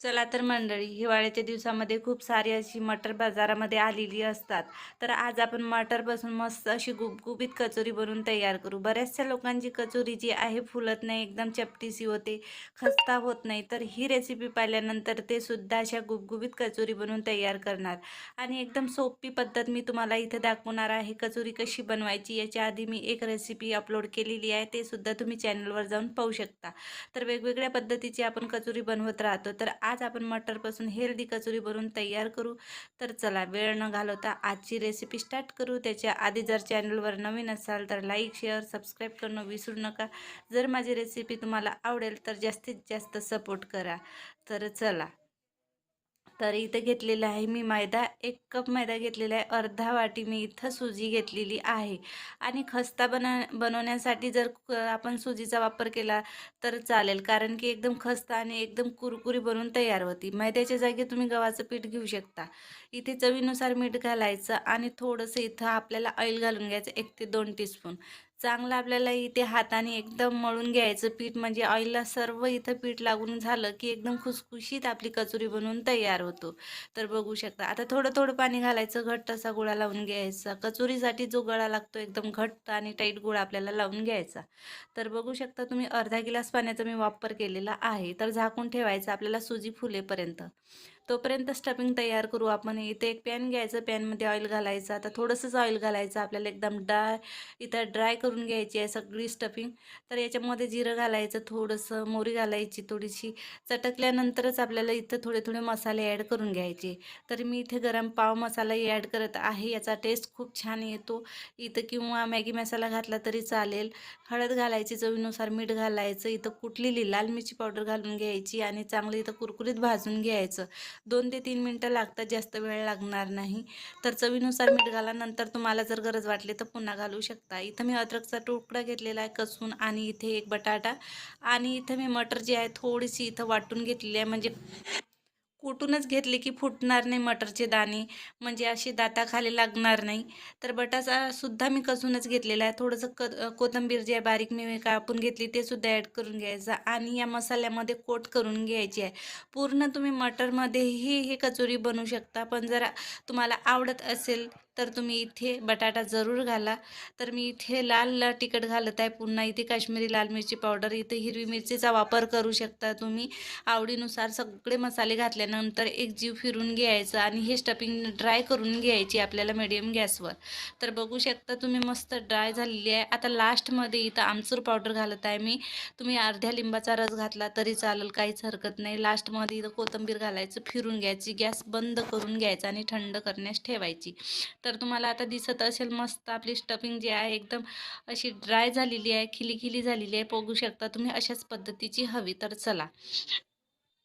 चला तर मंडळी हिवाळ्याच्या दिवसामध्ये खूप सारी अशी मटर बाजारामध्ये आलेली असतात. तर आज आपण मटरपासून मस्त अशी गुबगुबीत कचोरी बनवून तयार करू. बऱ्याचशा लोकांची कचोरी जी आहे फुलत नाही एकदम चपटीसी होते खस्ता होत नाही. तर ही रेसिपी पाहिल्यानंतर ते सुद्धा अशा गुबगुबीत कचोरी बनवून तयार करणार. आणि एकदम सोपी पद्धत मी तुम्हाला इथे दाखवणार आहे कचोरी कशी बनवायची याच्या आधी मी एक रेसिपी अपलोड केलेली आहे ते सुद्धा तुम्ही चॅनलवर जाऊन पाहू शकता. तर वेगवेगळ्या पद्धतीची आपण कचोरी बनवत राहतो. तर आज आपण मटरपासून हेल्दी कचोरी बनवून तयार करू. तर चला वेळ न घालवता आजची रेसिपी स्टार्ट करू. त्याच्या आधी जर चॅनलवर नवीन असाल तर लाईक शेअर सबस्क्राईब करणं विसरू नका. जर माझी रेसिपी तुम्हाला आवडेल तर जास्तीत जास्त सपोर्ट करा. तर चला तर इथं घेतलेलं आहे मी मैदा. एक कप मैदा घेतलेला आहे. अर्धा वाटी मी इथं सुजी घेतलेली आहे. आणि खस्ता बना बनवण्यासाठी जर आपण सुजीचा वापर केला तर चालेल. कारण की एकदम खस्ता आणि एकदम कुरकुरी बनवून तयार होती. मैद्याच्या जागी तुम्ही गव्हाचं पीठ घेऊ शकता. इथे चवीनुसार मीठ घालायचं आणि थोडंसं इथं आपल्याला ऑइल घालून घ्यायचं. एक ते दोन टीस्पून. चांगलं आपल्याला इथे हाताने एकदम मळून घ्यायचं पीठ म्हणजे ऑइलला सर्व इथं पीठ लागून झालं की एकदम खुसखुशीत आपली कचोरी बनवून तयार होतो. तर बघू शकता. आता थोडं थोडं पाणी घालायचं घट्ट असा गोळा लावून घ्यायचा. कचोरीसाठी जो गळा लागतो एकदम घट्ट आणि टाईट गोळा आपल्याला लावून घ्यायचा. तर बघू शकता तुम्ही अर्धा गिलास पाण्याचा मी वापर केलेला आहे. तर झाकून ठेवायचं आपल्याला सुजी फुलेपर्यंत. तोपर्यंत स्टफिंग तयार करू आपण. इथे एक पॅन घ्यायचं पॅनमध्ये ऑइल घालायचं. आता थोडंसंच ऑइल घालायचं आपल्याला एकदम ड्राय इथं ड्राय करून घ्यायची आहे सगळी स्टफिंग. तर याच्यामध्ये जिरं घालायचं थोडंसं मोरी घालायची थोडीशी. चटकल्यानंतरच आपल्याला इथं थोडे थोडे मसाले ॲड करून घ्यायचे. तर मी इथे गरम पाव मसालाही ॲड करत आहे. याचा टेस्ट खूप छान येतो. इथं किंवा मॅगी मसाला घातला तरी चालेल. हळद घालायची चवीनुसार मीठ घालायचं. इथं कुठलेली लाल मिरची पावडर घालून घ्यायची आणि चांगलं इथं कुरकुरीत भाजून घ्यायचं. दोन ते तीन मिनटं लागतात जास्त वेळ लागणार नाही. तर चवीनुसार मीठ घाला नंतर तुम्हाला जर गरज वाटली तर पुन्हा घालू शकता. इथं मी अद्रकचा तुकडा घेतलेला आहे कसून आणि इथे एक बटाटा. आणि इथं मी मटर जी आहे थोडीशी इथं वाटून घेतलेली आहे म्हणजे कुठूनच घेतले की फुटणार नाही मटरचे दाणे. म्हणजे अशी दाताखाली लागणार नाही. तर बटाटा सुद्धा मी कसूनच घेतलेला आहे. थोडंसं क कोथिंबीर जे आहे बारीक मी कापून घेतली ते सुद्धा ॲड करून घ्यायचं आणि या मसाल्यामध्ये कोट करून घ्यायची आहे. पूर्ण तुम्ही मटरमध्येही हे कचोरी बनवू शकता. पण जरा तुम्हाला आवडत असेल तर तुम्ही इथे बटाटा जरूर घाला. तर मी इथे लाल लाल तिखट घालत आहे. पुन्हा इथे काश्मीरी लाल मिरची पावडर इथे हिरवी मिरचीचा वापर करू शकता तुम्ही. आवडीनुसार सगळे मसाले घातल्यानंतर एक जीव फिरून घ्यायचं आणि हे स्टफिंग ड्राय करून घ्यायची आपल्याला मिडियम गॅसवर. तर बघू शकता तुम्ही मस्त ड्राय झालेली आहे. आता लास्टमध्ये इथं आमचूर पावडर घालत आहे मी. तुम्ही अर्ध्या लिंबाचा रस घातला तरी चालेल काहीच हरकत नाही. लास्टमध्ये इथं कोथिंबीर घालायचं फिरून घ्यायची. गॅस बंद करून घ्यायचा आणि थंड करण्यास ठेवायची. तर तर तुम्हाला आता दिसत असेल मस्त आपली स्टफिंग जी आहे एकदम अशी ड्राय झालेली आहे खिली खिली झालेली आहे बघू शकता तुम्ही अशाच पद्धतीची हवी तर चला.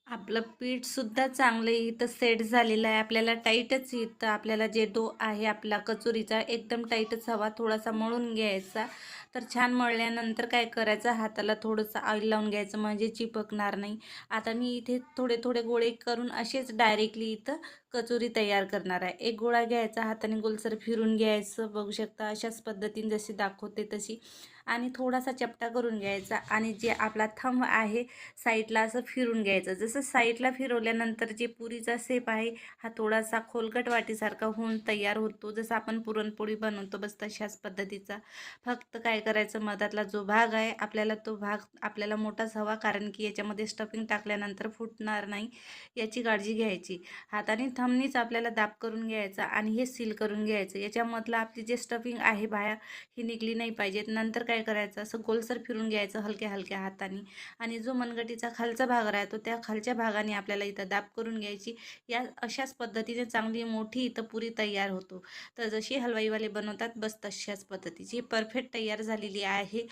आपलं पीठसुद्धा चांगलं इथं सेट झालेलं आहे. आपल्याला टाईटच इथं आपल्याला जे डो आहे आपला कचोरीचा एकदम टाईटच हवा थोडासा मळून घ्यायचा. तर छान मळल्यानंतर काय करायचं? हाताला थोडंसं ऑइल लावून घ्यायचं म्हणजे चिपकणार नाही. आता मी इथे थोडे थोडे गोळे करून असेच डायरेक्टली इथं कचोरी तयार करणार आहे. एक गोळा घ्यायचा हाताने गोलसर फिरून घ्यायचं. बघू शकता अशाच पद्धतीने जशी दाखवते तशी. आणि थोडासा चपटा करून घ्यायचा आणि जे आपला थंब आहे साईडला असं फिरून घ्यायचं. जसं साईडला फिरवल्यानंतर जे पुरीचा सेप आहे हा थोडासा खोलगट वाटीसारखा होऊन तयार होतो. जसं आपण पुरणपोळी बनवतो बस तशाच पद्धतीचा. फक्त काय करायचं मधातला जो भाग आहे आपल्याला तो भाग आपल्याला मोठाच हवा कारण की याच्यामध्ये स्टफिंग टाकल्यानंतर फुटणार नाही याची काळजी घ्यायची. हाताने थंबनीच आपल्याला दाब करून घ्यायचा आणि हे सील करून घ्यायचं. याच्यामधलं आपली जे स्टफिंग आहे बाहेर ही निघली नाही पाहिजेत. नंतर काय काय करायचं असं गोलसर फिरून घ्यायचं हलक्या हलक्या हाताने. आणि जो मनगटीचा खालचा भाग राहतो त्या खालच्या भागाने आपल्याला इथं दाब करून घ्यायची. या अशाच पद्धतीने चांगली मोठी इथं पुरी तयार होतो. तर जशी हलवाईवाले बनवतात बस तशाच पद्धतीची. परफेक्ट तयार झालेली आहे.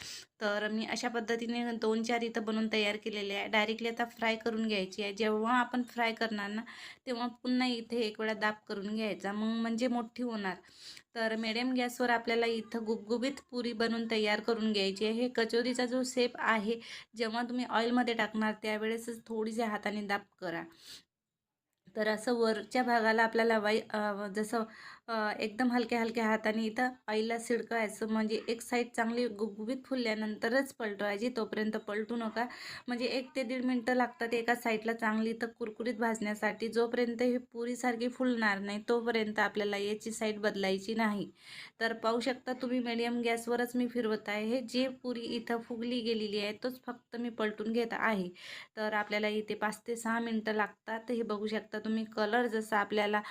तर मी अशा पद्धतीने दोन चार इथं बनवून तयार केलेले आहे. डायरेक्टली आता फ्राय करून घ्यायची आहे. जेव्हा आपण फ्राय करणार ना तेव्हा पुन्हा इथे एक वेळा दाब करून घ्यायचा. मग म्हणजे मोठी होणार. तर मिडियम गॅसवर आपल्याला इथं गुबगुबीत पुरी बनवून तयार करून घ्यायची आहे. हे कचोरीचा जो शेप आहे जेव्हा तुम्ही ऑइलमध्ये टाकणार त्यावेळेसच थोडीशी हाताने दाब करा. तर असं वरच्या भागाला आपल्याला वाई जसं एकदम हलक्या हलक्या हाताने इथं आईला सिडकायचं म्हणजे एक साईड चांगली गुबगुबीत फुलल्यानंतरच पलटवायची. तोपर्यंत पलटू नका. म्हणजे एक ते दीड मिनटं लागतात एका साईडला चांगली इथं कुरकुरीत भाजण्यासाठी. जोपर्यंत हे पुरीसारखी फुलणार नाही तोपर्यंत आपल्याला याची साईड बदलायची नाही. तर पाहू शकता तुम्ही मिडियम गॅसवरच मी फिरवत आहे. हे जे पुरी इथं फुगली गेलेली आहे तोच फक्त मी पलटून घेत आहे. तर आपल्याला इथे पाच ते सहा मिनटं लागतात. हे बघू शकता तुम्ही कलर जसा आपल्याला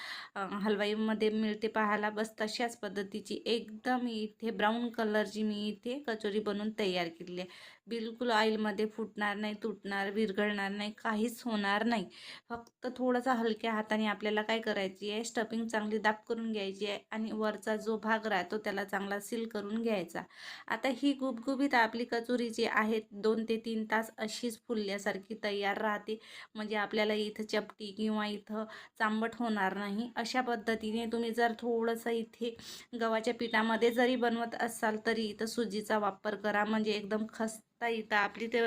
हलवाईमध्ये मिळतो पाहायला बस तशाच पद्धतीची एकदम इथे ब्राऊन कलरची मी इथे कचोरी बनवून तयार केलेली आहे. बिलकुल ऑइलमध्ये फुटणार नाही तुटणार विरघळणार नाही काहीच होणार नाही. फक्त थोडंसं हलक्या हाताने आपल्याला काय करायची आहे? स्टफिंग चांगली दाब करून घ्यायची आहे आणि वरचा जो भाग राहतो त्याला चांगला सील करून घ्यायचा. आता ही गुबगुबीत आपली कचोरी जी आहे दोन ते तीन तास अशीच फुलल्यासारखी तयार राहते. म्हणजे आपल्याला इथं चपटी किंवा इथं चांबट होणार नाही. अशा पद्धतीने तुम्ही जर थोडंसं इथे गव्हाच्या पिठामध्ये जरी बनवत असाल तरी इथं सुजीचा वापर करा. म्हणजे एकदम खस खस्ता इथं आपली ते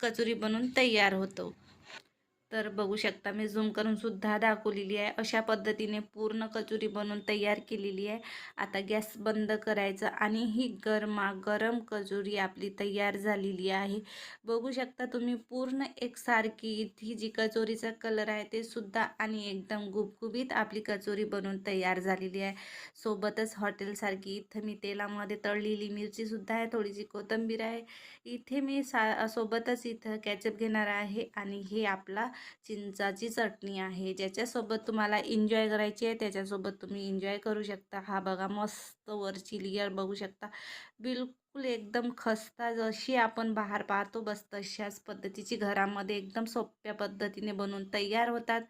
कचोरी बनवून तयार होतो. तर बघू शकता मी झूम करून सुद्धा दाखवलेली आहे. अशा पद्धतीने पूर्ण कचोरी बनवून तयार केलेली आहे. आता गॅस बंद करायचा आणि ही गरमा गरम कचोरी आपली तयार झालेली आहे. बघू शकता तुम्ही पूर्ण एकसारखी ही जी कचोरीचा कलर आहे ते सुद्धा आणि एकदम गुबगुबीत आपली कचोरी बनवून तयार झालेली आहे. सोबतच हॉटेलसारखी इथं मी तेलामध्ये तळलेली मिरची सुद्धा आहे. थोडीशी कोथिंबीर आहे. इथे मी सा सोबतच इथं कॅचअप घेणार आहे आणि हे आपला चिंचाची चटणी आहे ज्याच्यासोबत तुम्हाला एन्जॉय करायची आहे त्याच्यासोबत तुम्ही एन्जॉय करू शकता. हा बघा मस्त वरची लेयर बघू शकता. बिलकुल एकदम खस्ता जशी आपण बाहेर पाहतो बस तशाच पद्धतीची घरामध्ये एकदम सोप्या पद्धतीने बनवून तयार होतात.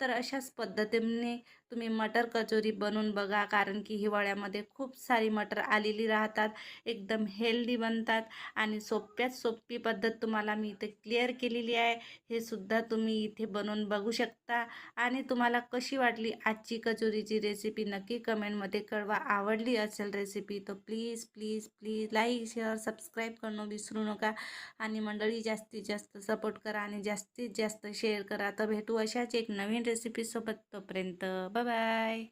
तर अशाच पद्धतीने तुम्ही मटर कचोरी बनवून बघा कारण की हिवाळ्यामध्ये खूप सारी मटर आलेली राहतात एकदम हेल्दी बनतात आणि सोप्यात सोपी पद्धत तुम्हाला मी इथे क्लिअर केलेली आहे. हे सुद्धा तुम्ही इथे बनवून बघू शकता आणि तुम्हाला कशी वाटली आजची कचोरीची रेसिपी नक्की कमेंटमध्ये कळवा. आवडली असेल रेसिपी तर please please please like like share subscribe करणं विसरू नका. आणि मंडळी जास्तीत जास्त सपोर्ट करा आणि जास्तीत जास्त शेअर करा. तर भेटू अशाच एक नवीन रेसिपीसोबत तोपर्यंत. बाय